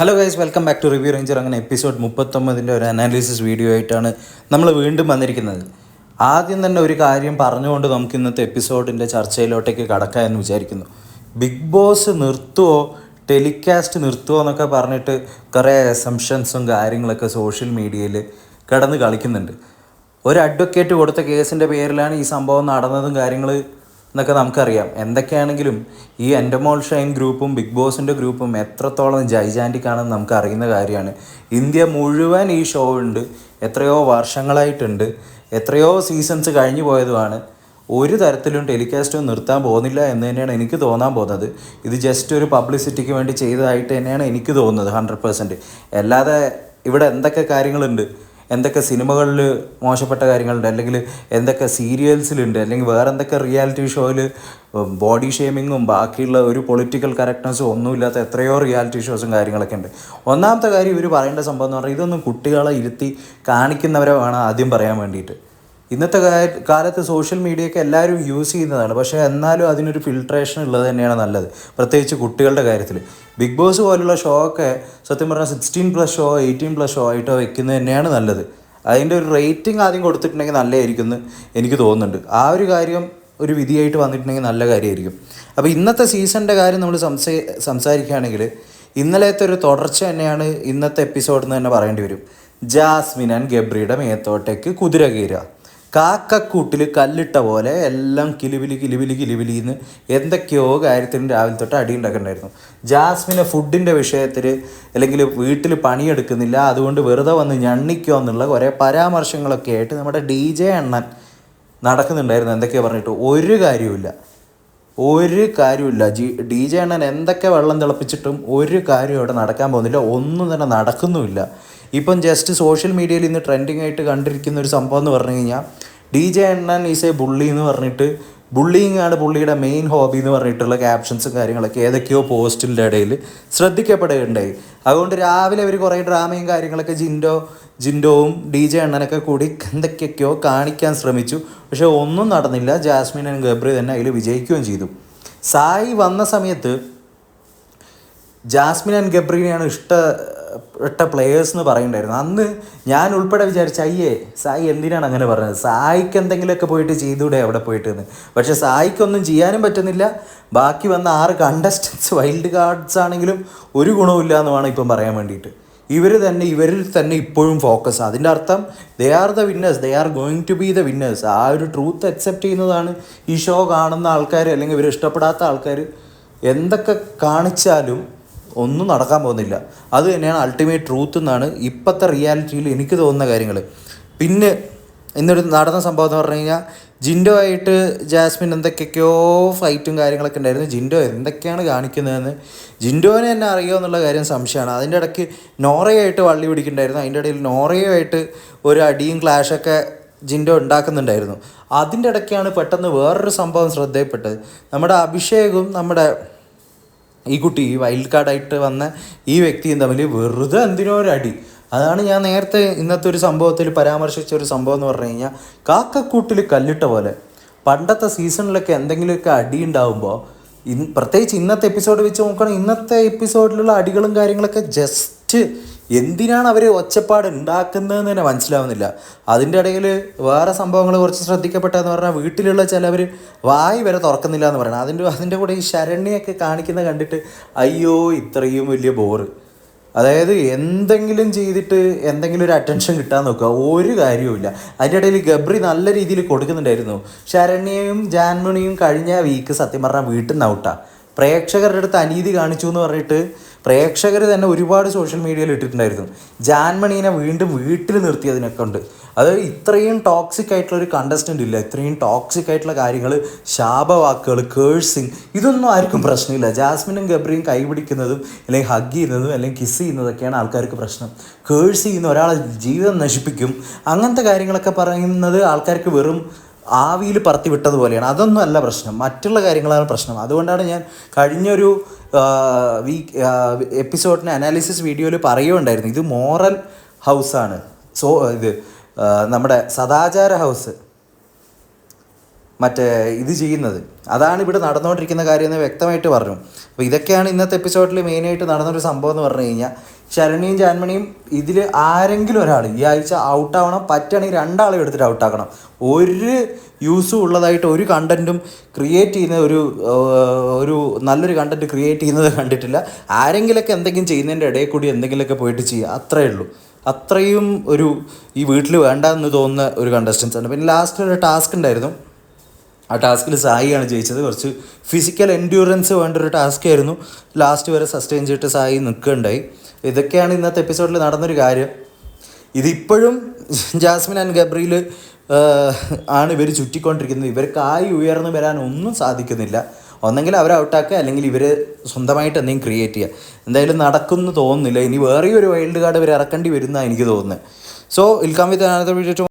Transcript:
Hello guys welcome back to review ranger അങ്ങനെ episode മുപ്പത്തൊമ്പതിന്റെ ഒരു അനാലിസിസ് വീഡിയോ ആയിട്ടാണ് നമ്മൾ വീണ്ടും വന്നിരിക്കുന്നത്. ആദ്യം തന്നെ ഒരു കാര്യം പറഞ്ഞുകൊണ്ട് നമുക്ക് ഇന്നത്തെ എപ്പിസോഡിന്റെ ചർച്ചയിലോട്ടേക്ക് കടക്കാം എന്ന് വിചാരിക്കുന്നു. ബിഗ് ബോസ് നിർത്തുമോ ടെലികാസ്റ്റ് നിർത്തുമോ എന്നൊക്കെ പറഞ്ഞിട്ട് കുറേ അസംഷൻസും കാര്യങ്ങളൊക്കെ സോഷ്യൽ മീഡിയയിൽ കിടന്ന് കളിക്കുന്നുണ്ട്. ഒരു അഡ്വക്കേറ്റ് കൊടുത്ത കേസിന്റെ പേരിലാണ് ഈ സംഭവം നടന്നതും കാര്യങ്ങൾ എന്നൊക്കെ നമുക്കറിയാം. എന്തൊക്കെയാണെങ്കിലും ഈ എൻഡമോൾ ഷൈൻ ഗ്രൂപ്പും ബിഗ് ബോസിന്റെ ഗ്രൂപ്പും എത്രത്തോളം ജൈജാന്റിക് ആണെന്ന് നമുക്ക് അറിയുന്ന കാര്യമാണ്. ഇന്ത്യ മുഴുവൻ ഈ ഷോ ഉണ്ട്. എത്രയോ വർഷങ്ങളായിട്ടുണ്ട്. എത്രയോ സീസൺസ് കഴിഞ്ഞു പോയതുമാണ്. ഒരു തരത്തിലും ടെലികാസ്റ്റും നിർത്താൻ പോകുന്നില്ല എന്ന് തന്നെയാണ് എനിക്ക് തോന്നാൻ പോകുന്നത്. ഇത് ജസ്റ്റ് ഒരു പബ്ലിസിറ്റിക്ക് വേണ്ടി ചെയ്തതായിട്ട് തന്നെയാണ് എനിക്ക് തോന്നുന്നത് ഹൺഡ്രഡ് പേഴ്സന്റ് അല്ലാതെ ഇവിടെ എന്തൊക്കെ കാര്യങ്ങളുണ്ട്? എന്തൊക്കെ സിനിമകളിൽ മോശപ്പെട്ട കാര്യങ്ങളുണ്ട്? അല്ലെങ്കിൽ എന്തൊക്കെ സീരിയൽസിലുണ്ട്? അല്ലെങ്കിൽ വേറെ എന്തൊക്കെ റിയാലിറ്റി ഷോയിൽ ബോഡി ഷേമിങ്ങും ബാക്കിയുള്ള ഒരു പൊളിറ്റിക്കൽ കറക്റ്റ്നസ്സും ഒന്നുമില്ലാത്ത എത്രയോ റിയാലിറ്റി ഷോസും കാര്യങ്ങളൊക്കെ ഉണ്ട്. ഒന്നാമത്തെ കാര്യം ഇവർ പറയേണ്ട സംഭവം എന്ന് പറഞ്ഞാൽ ഇതൊന്നും കുട്ടികളെ ഇരുത്തി കാണിക്കുന്നവരെ വേണം ആദ്യം പറയാൻ വേണ്ടിയിട്ട്. ഇന്നത്തെ കാലത്ത് സോഷ്യൽ മീഡിയയൊക്കെ എല്ലാവരും യൂസ് ചെയ്യുന്നതാണ്. പക്ഷേ എന്നാലും അതിനൊരു ഫിൽട്രേഷൻ ഉള്ളത് തന്നെയാണ് നല്ലത്. പ്രത്യേകിച്ച് കുട്ടികളുടെ കാര്യത്തിൽ ബിഗ് ബോസ് പോലുള്ള ഷോ ഒക്കെ സത്യം പറഞ്ഞാൽ sixteen plus show eighteen plus show ആയിട്ടോ വെക്കുന്നത് തന്നെയാണ് നല്ലത്. അതിന്റെ ഒരു റേറ്റിംഗ് ആദ്യം കൊടുത്തിട്ടുണ്ടെങ്കിൽ നല്ലതായിരിക്കും എന്ന് എനിക്ക് തോന്നുന്നുണ്ട്. ആ ഒരു കാര്യം ഒരു വിധിയായിട്ട് വന്നിട്ടുണ്ടെങ്കിൽ നല്ല കാര്യമായിരിക്കും. അപ്പോൾ ഇന്നത്തെ സീസണിന്റെ കാര്യം നമ്മൾ സംസാ സംസാരിക്കുകയാണെങ്കിൽ ഇന്നലത്തെ ഒരു തുടർച്ച തന്നെയാണ് ഇന്നത്തെ എപ്പിസോഡിൽ നിന്ന് തന്നെ പറയേണ്ടി വരും. ജാസ്മിൻ ആൻഡ് ഗബ്രിയുടെ മേത്തോട്ടേക്ക് കുതിര കീറുക കാക്കക്കൂട്ടിൽ കല്ലിട്ട പോലെ എല്ലാം കിലിവിലി കിലിവിലി കിലിവിലിന്ന് എന്തൊക്കെയോ കാര്യത്തിന് രാവിലെ തൊട്ട് അടി ഉണ്ടാക്കണ്ടായിരുന്നു. ജാസ്മിനെ ഫുഡിന്റെ വിഷയത്തിൽ അല്ലെങ്കിൽ വീട്ടിൽ പണിയെടുക്കുന്നില്ല അതുകൊണ്ട് വെറുതെ വന്ന് ഞണ്ണിക്കോ എന്നുള്ള കുറേ പരാമർശങ്ങളൊക്കെ ആയിട്ട് നമ്മുടെ ഡി ജെ അണ്ണൻ നടക്കുന്നുണ്ടായിരുന്നു എന്തൊക്കെയോ പറഞ്ഞിട്ട്. ഒരു കാര്യവുമില്ല. ഒരു കാര്യമില്ല ജി ഡി ജെ അണ്ണൻ എന്തൊക്കെ വെള്ളം തിളപ്പിച്ചിട്ടും ഒരു കാര്യം ഇവിടെ നടക്കാൻ പോകുന്നില്ല. ഒന്നും തന്നെ നടക്കുന്നുമില്ല. ഇപ്പം ജസ്റ്റ് സോഷ്യൽ മീഡിയയിൽ ഇന്ന് ട്രെൻഡിങ് ആയിട്ട് കണ്ടിരിക്കുന്ന ഒരു സംഭവം എന്ന് പറഞ്ഞു കഴിഞ്ഞാൽ ഡി ജെ അണ്ണൻ ഈസ് എ ബുള്ളി എന്ന് പറഞ്ഞിട്ട് ബുള്ളിങ് ആണ് പുള്ളിയുടെ മെയിൻ ഹോബി എന്ന് പറഞ്ഞിട്ടുള്ള ക്യാപ്ഷൻസും കാര്യങ്ങളൊക്കെ ഏതൊക്കെയോ പോസ്റ്റിന്റെ ഇടയിൽ ശ്രദ്ധിക്കപ്പെടുകയുണ്ടായി. അതുകൊണ്ട് രാവിലെ അവർ കുറേ ഡ്രാമയും കാര്യങ്ങളൊക്കെ ജിൻഡോ ജിൻഡോവും ഡി ജെ അണ്ണനൊക്കെ കൂടി എന്തൊക്കെയൊക്കെയോ കാണിക്കാൻ ശ്രമിച്ചു. പക്ഷേ ഒന്നും നടന്നില്ല. ജാസ്മിൻ ആൻഡ് ഗബ്രി തന്നെ അതിൽ വിജയിക്കുകയും ചെയ്തു. സായി വന്ന സമയത്ത് ജാസ്മിൻ ആൻഡ് ഗബ്രീനെയാണ് ഇഷ്ടപ്പെട്ട പ്ലെയേഴ്സ് എന്ന് പറയുന്നുണ്ടായിരുന്നു അന്ന് ഞാൻ ഉൾപ്പെടെ വിചാരിച്ച അയ്യേ സായി എന്തിനാണ് അങ്ങനെ പറഞ്ഞത്? സായിക്ക് എന്തെങ്കിലുമൊക്കെ പോയിട്ട് ചെയ്തൂടെ അവിടെ പോയിട്ട് എന്ന് പക്ഷെ സായിക്കൊന്നും ചെയ്യാനും പറ്റുന്നില്ല. ബാക്കി വന്ന ആറ് കണ്ടസ്റ്റൻസ് വൈൽഡ് കാർഡ്സ് ആണെങ്കിലും ഒരു ഗുണവുമില്ല എന്ന് വേണം ഇപ്പം പറയാൻ വേണ്ടിയിട്ട്. ഇവർ തന്നെ ഇവരിൽ തന്നെ ഇപ്പോഴും ഫോക്കസ് അതിന്റെ അർത്ഥം they are the winners they are going to be the winners ആ ഒരു ട്രൂത്ത് അക്സെപ്റ്റ് ചെയ്യുന്നതാണ് ഈ ഷോ കാണുന്ന ആൾക്കാർ അല്ലെങ്കിൽ ഇവർ ഇഷ്ടപ്പെടാത്ത ആൾക്കാർ എന്തൊക്കെ കാണിച്ചാലും ഒന്നും നടക്കാൻ പോകുന്നില്ല. അത് തന്നെയാണ് അൾട്ടിമേറ്റ് ട്രൂത്ത് എന്നാണ് ഇപ്പോഴത്തെ റിയാലിറ്റിയിൽ എനിക്ക് തോന്നുന്ന കാര്യങ്ങൾ പിന്നെ ഇന്നൊരു നടന്ന സംഭവം എന്ന് പറഞ്ഞു കഴിഞ്ഞാൽ ജിൻഡോ ആയിട്ട് ജാസ്മിൻ എന്തൊക്കെയൊക്കെയോ ഫൈറ്റും കാര്യങ്ങളൊക്കെ ഉണ്ടായിരുന്നു. ജിൻഡോ എന്തൊക്കെയാണ് കാണിക്കുന്നതെന്ന് ജിൻഡോനെ തന്നെ അറിയുമോ എന്നുള്ള കാര്യം സംശയമാണ്. അതിന്റെ ഇടയ്ക്ക് നോറയായിട്ട് വള്ളി പിടിക്കുന്നുണ്ടായിരുന്നു. അതിന്റെ ഇടയിൽ നോറയുമായിട്ട് ഒരു അടിയും ക്ലാഷൊക്കെ ജിൻഡോ ഉണ്ടാക്കുന്നുണ്ടായിരുന്നു. അതിന്റെ ഇടയ്ക്കാണ് പെട്ടെന്ന് വേറൊരു സംഭവം ശ്രദ്ധയിൽപ്പെട്ടത്. നമ്മുടെ അഭിഷേകും നമ്മുടെ ഈ കുട്ടി വൈൽഡ് കാർഡായിട്ട് വന്ന ഈ വ്യക്തിയും തമ്മിൽ വെറുതെ എന്തിനോ ഒരു അടി. അതാണ് ഞാൻ നേരത്തെ ഇന്നത്തെ ഒരു സംഭവത്തിൽ പരാമർശിച്ച ഒരു സംഭവം എന്ന് പറഞ്ഞു കഴിഞ്ഞാൽ കാക്കക്കൂട്ടിൽ കല്ലിട്ട പോലെ പണ്ടത്തെ സീസണിലൊക്കെ എന്തെങ്കിലുമൊക്കെ അടി ഉണ്ടാവുമ്പോൾ ഇൻ പ്രത്യേകിച്ച് ഇന്നത്തെ എപ്പിസോഡ് വെച്ച് നോക്കുകയാണെങ്കിൽ ഇന്നത്തെ എപ്പിസോഡിലുള്ള അടികളും കാര്യങ്ങളൊക്കെ ജസ്റ്റ് എന്തിനാണ് അവർ ഒച്ചപ്പാട് ഉണ്ടാക്കുന്നതെന്ന് തന്നെ മനസ്സിലാവുന്നില്ല. അതിന്റെ ഇടയിൽ വേറെ സംഭവങ്ങൾ കുറച്ച് ശ്രദ്ധിക്കപ്പെട്ടതെന്ന് പറഞ്ഞാൽ വീട്ടിലുള്ള ചിലവർ വായി വരെ തുറക്കുന്നില്ല എന്ന് പറയണം. അതിന്റെ അതിന്റെ കൂടെ ഈ ശരണ്യൊക്കെ കാണിക്കുന്ന കണ്ടിട്ട് അയ്യോ ഇത്രയും വലിയ ബോറ് അതായത് എന്തെങ്കിലും ചെയ്തിട്ട് എന്തെങ്കിലും ഒരു അറ്റൻഷൻ കിട്ടാൻ നോക്കുക ഒരു കാര്യവുമില്ല. അതിന്റെ ഇടയിൽ ഗബ്രി നല്ല രീതിയിൽ കൊടുക്കുന്നുണ്ടായിരുന്നു. ശരണ്യയും ജാൻമണിയും കഴിഞ്ഞ വീക്ക് സത്യം പറഞ്ഞാൽ വീട്ടിൽ നിന്ന് ഔട്ടാ പ്രേക്ഷകരുടെ അടുത്ത് അനീതി കാണിച്ചു എന്ന് പറഞ്ഞിട്ട് പ്രേക്ഷകർ തന്നെ ഒരുപാട് സോഷ്യൽ മീഡിയയിൽ ഇട്ടിട്ടുണ്ടായിരുന്നു. ജാൻമണീനെ വീണ്ടും വീട്ടിൽ നിർത്തിയതിനൊക്കെ ഉണ്ട്. അത് ഇത്രയും ടോക്സിക് ആയിട്ടുള്ള ഒരു കണ്ടസ്റ്റന്റ് ഇല്ല. ഇത്രയും ടോക്സിക് ആയിട്ടുള്ള കാര്യങ്ങൾ ശാപവാക്കുകൾ കേഴ്സിങ് ഇതൊന്നും ആർക്കും പ്രശ്നമില്ല. ജാസ്മിനും ഗബ്രിയും കൈപിടിക്കുന്നതും അല്ലെങ്കിൽ ഹഗ് ചെയ്യുന്നതും അല്ലെങ്കിൽ കിസ് ചെയ്യുന്നതൊക്കെയാണ് ആൾക്കാർക്ക് പ്രശ്നം. കേഴ്സ് ചെയ്യുന്ന ഒരാളെ ജീവിതം നശിപ്പിക്കും. അങ്ങനത്തെ കാര്യങ്ങളൊക്കെ പറയുന്നത് ആൾക്കാർക്ക് വെറും ആവിയിൽ പറത്തി വിട്ടതുപോലെയാണ് അതൊന്നും അല്ല പ്രശ്നം. മറ്റുള്ള കാര്യങ്ങളാണ് പ്രശ്നം. അതുകൊണ്ടാണ് ഞാൻ കഴിഞ്ഞൊരു വീക്ക് എപ്പിസോഡിന് അനാലിസിസ് വീഡിയോയിൽ പറയുകയുണ്ടായിരുന്നു. ഇത് മോറൽ ഹൗസാണ് സോ ഇത് നമ്മുടെ സദാചാര ഹൗസ്. മറ്റേ ഇത് ചെയ്യുന്നത്. അതാണ് ഇവിടെ നടന്നുകൊണ്ടിരിക്കുന്ന കാര്യം എന്ന് വ്യക്തമായിട്ട് പറഞ്ഞു. അപ്പോൾ ഇതൊക്കെയാണ് ഇന്നത്തെ എപ്പിസോഡിൽ മെയിനായിട്ട് നടന്നൊരു സംഭവം എന്ന് പറഞ്ഞു കഴിഞ്ഞാൽ ശരണിയും ജാൻമണിയും ഇതിൽ ആരെങ്കിലും ഒരാൾ ഈ ആഴ്ച ഔട്ടാവണം പറ്റുകയാണെങ്കിൽ രണ്ടാളെ എടുത്തിട്ട് ഔട്ടാക്കണം. ഒരു യൂസും ഉള്ളതായിട്ട് ഒരു കണ്ടന്റും ക്രിയേറ്റ് ചെയ്യുന്ന ഒരു ഒരു നല്ലൊരു കണ്ടന്റ് ക്രിയേറ്റ് ചെയ്യുന്നത് കണ്ടിട്ടില്ല. ആരെങ്കിലൊക്കെ എന്തെങ്കിലും ചെയ്യുന്നതിന്റെ ഇടയിൽ കൂടി എന്തെങ്കിലുമൊക്കെ പോയിട്ട് ചെയ്യുക. അത്രയേ ഉള്ളൂ. അത്രയും ഒരു ഈ വീട്ടിൽ വേണ്ട എന്ന് തോന്നുന്ന ഒരു കണ്ടസ്റ്റൻസ് ആണ്. പിന്നെ ലാസ്റ്റ് ഒരു ടാസ്ക് ഉണ്ടായിരുന്നു. ആ ടാസ്കിൽ സായിയാണ് ജയിച്ചത്. കുറച്ച് ഫിസിക്കൽ എൻഡ്യൂറൻസ് വേണ്ട ഒരു ടാസ്ക് ആയിരുന്നു. ലാസ്റ്റ് വരെ സസ്റ്റെയിൻ ചെയ്തിട്ട് സായി നിൽക്കുകയുണ്ടായി. ഇതൊക്കെയാണ് ഇന്നത്തെ എപ്പിസോഡിൽ നടന്നൊരു കാര്യം. ഇതിപ്പോഴും ജാസ്മിൻ ആൻഡ് ഗബ്രിയിൽ ആണ് ഇവർ ചുറ്റിക്കൊണ്ടിരിക്കുന്നത്. ഇവർക്കായി ഉയർന്നു വരാൻ ഒന്നും സാധിക്കുന്നില്ല. ഒന്നെങ്കിൽ അവരെ ഔട്ടാക്കുക അല്ലെങ്കിൽ ഇവർ സ്വന്തമായിട്ട് എന്തെങ്കിലും ക്രിയേറ്റ് ചെയ്യുക. എന്തായാലും നടക്കുമെന്ന് തോന്നുന്നില്ല. ഇനി വേറെ ഒരു വൈൽഡ് കാർഡ് ഇവർ ഇറക്കേണ്ടി വരുന്നതാണ് എനിക്ക് തോന്നുന്നത് so I'll come with another video